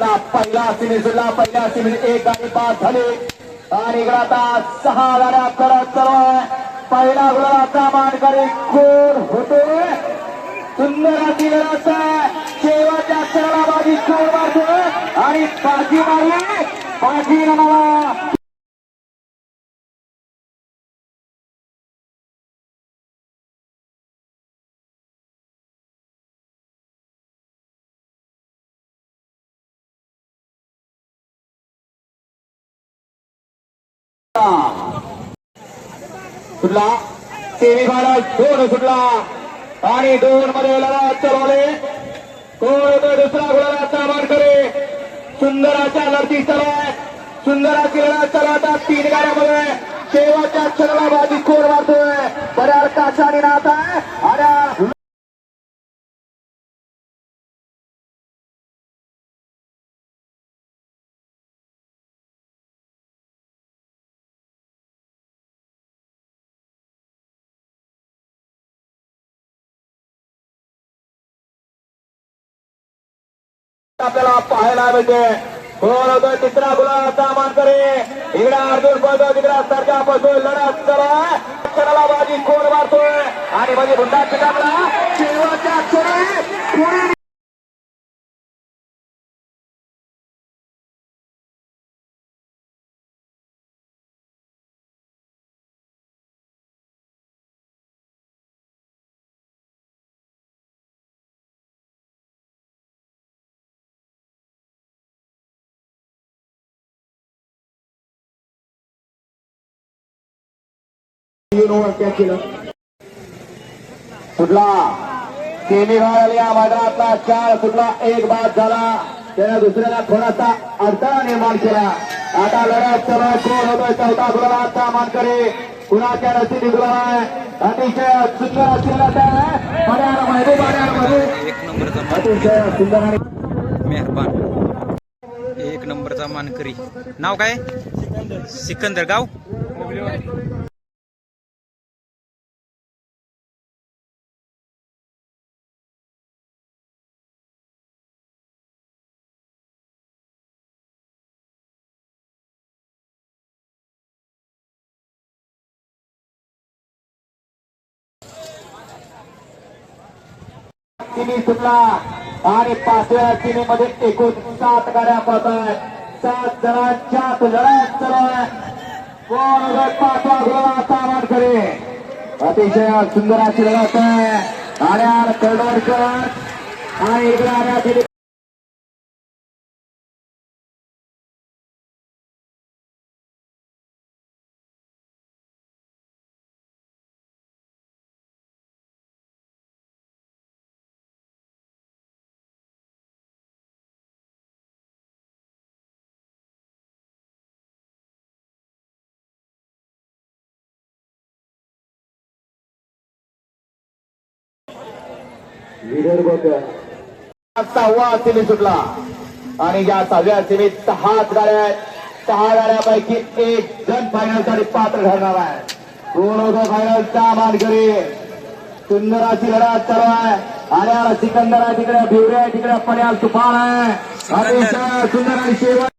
मैदानातला पहिला सिमी सुद्धा पहिल्या सिमी एक गाडी बाद झाली. आणि इकडे आता सहा गाड्या करत चालू आहे. पहिला गुलाचा मानकरी कोण होतो? सुंदर अशी लढत आहे. शेवटच्या क्षणाला बाजी कोण मारतोय आणि बाजी मारली. बाजी नावा सुटला सेमी फायनल दोन सुटला आणि दोन मध्ये लढत चालवले कोण होतो दुसरा गुलाबाचा मानकरी सुंदराच्या लढती चालू. आहे सुंदराची लढत चालू आता तीन गाड्यामध्ये. शेवटच्या क्षणाला बाजी कोण मारतोय? बऱ्या काशाने नात आहे आणि आपल्याला पाहायला मिळते. कोण होतो तिसरा गुलाबाचा मानकरी. इकडे अर्जुन पळतोय तिकडे सरजा पळतोय. लढत करा. बाजी कोण मारतोय. आणि म्हणजे बुंदा चिकामला शेवटच्या क्षणी सेमी या मैदानातला चार सुटला एक बाद झाला. त्याने दुसऱ्याला थोडासा अडथळा निर्माण केला. आता लढत कोण होतोय. चौथा गुलाबाचा मानकरी कुणाच्या रस्ती आहे? अतिशय सुंदर नंबरचा अतिशय सुंदर आणि मेहरबान. एक नंबरचा मानकरी नाव काय? सिकंदर गाव? तिन्ही सुटला आणि पाचव्या तिन्ही मध्ये एकूण सात गाड्या पळत आहेत सात जणांच्या लढत चालू आहे. कोण होतोय पाचवा गुलाबाचा मानकरी अतिशय सुंदर अशी लढत आहे. आड्या कर्डवडकर आणि इकडे आड्या विदर्भ सहावा सेमी सुटला. आणि या सहाव्या सेमीत सहा गाड्या आहेत. सहा गाड्यापैकी एक जण फायनलसाठी पात्र ठरणार आहे. कोण होतो फायनलचा मानकरी. सुंदराची लढत चालू आहे. आल्या सिकंदर आहे तिकडे भिवरे आहे तिकडे पण्याल तुफान आहे. अतिशय सुंदर आणि शेवट.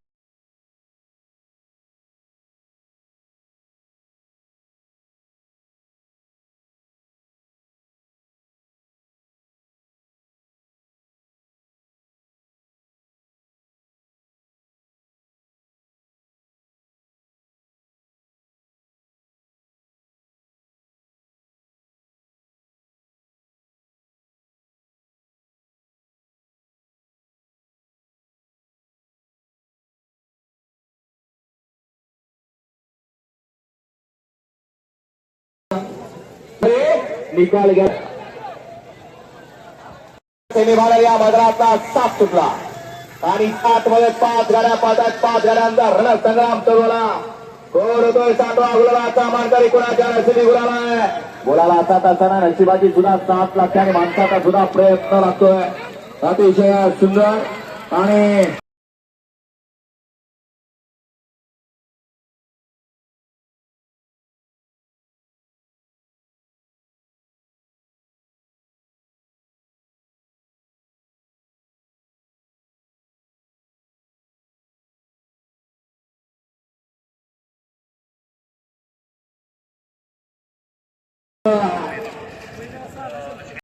निकाल घ्या. सेमीफायनल या मैदानाचा सात सुटला. आणि सात मध्ये पाच गाड्या पाहतात पाच गाड्यांचा रणसंग्राम चालवला कोण होतोय सातवा गुलाबाचा मानकरी कुणाच्या नशिबी गुलाब आहे? बोलाला सात असताना नशिबाची सुद्धा सात लागते आणि माणसाचा सुद्धा प्रयत्न लागतोय. अतिशय सुंदर आणि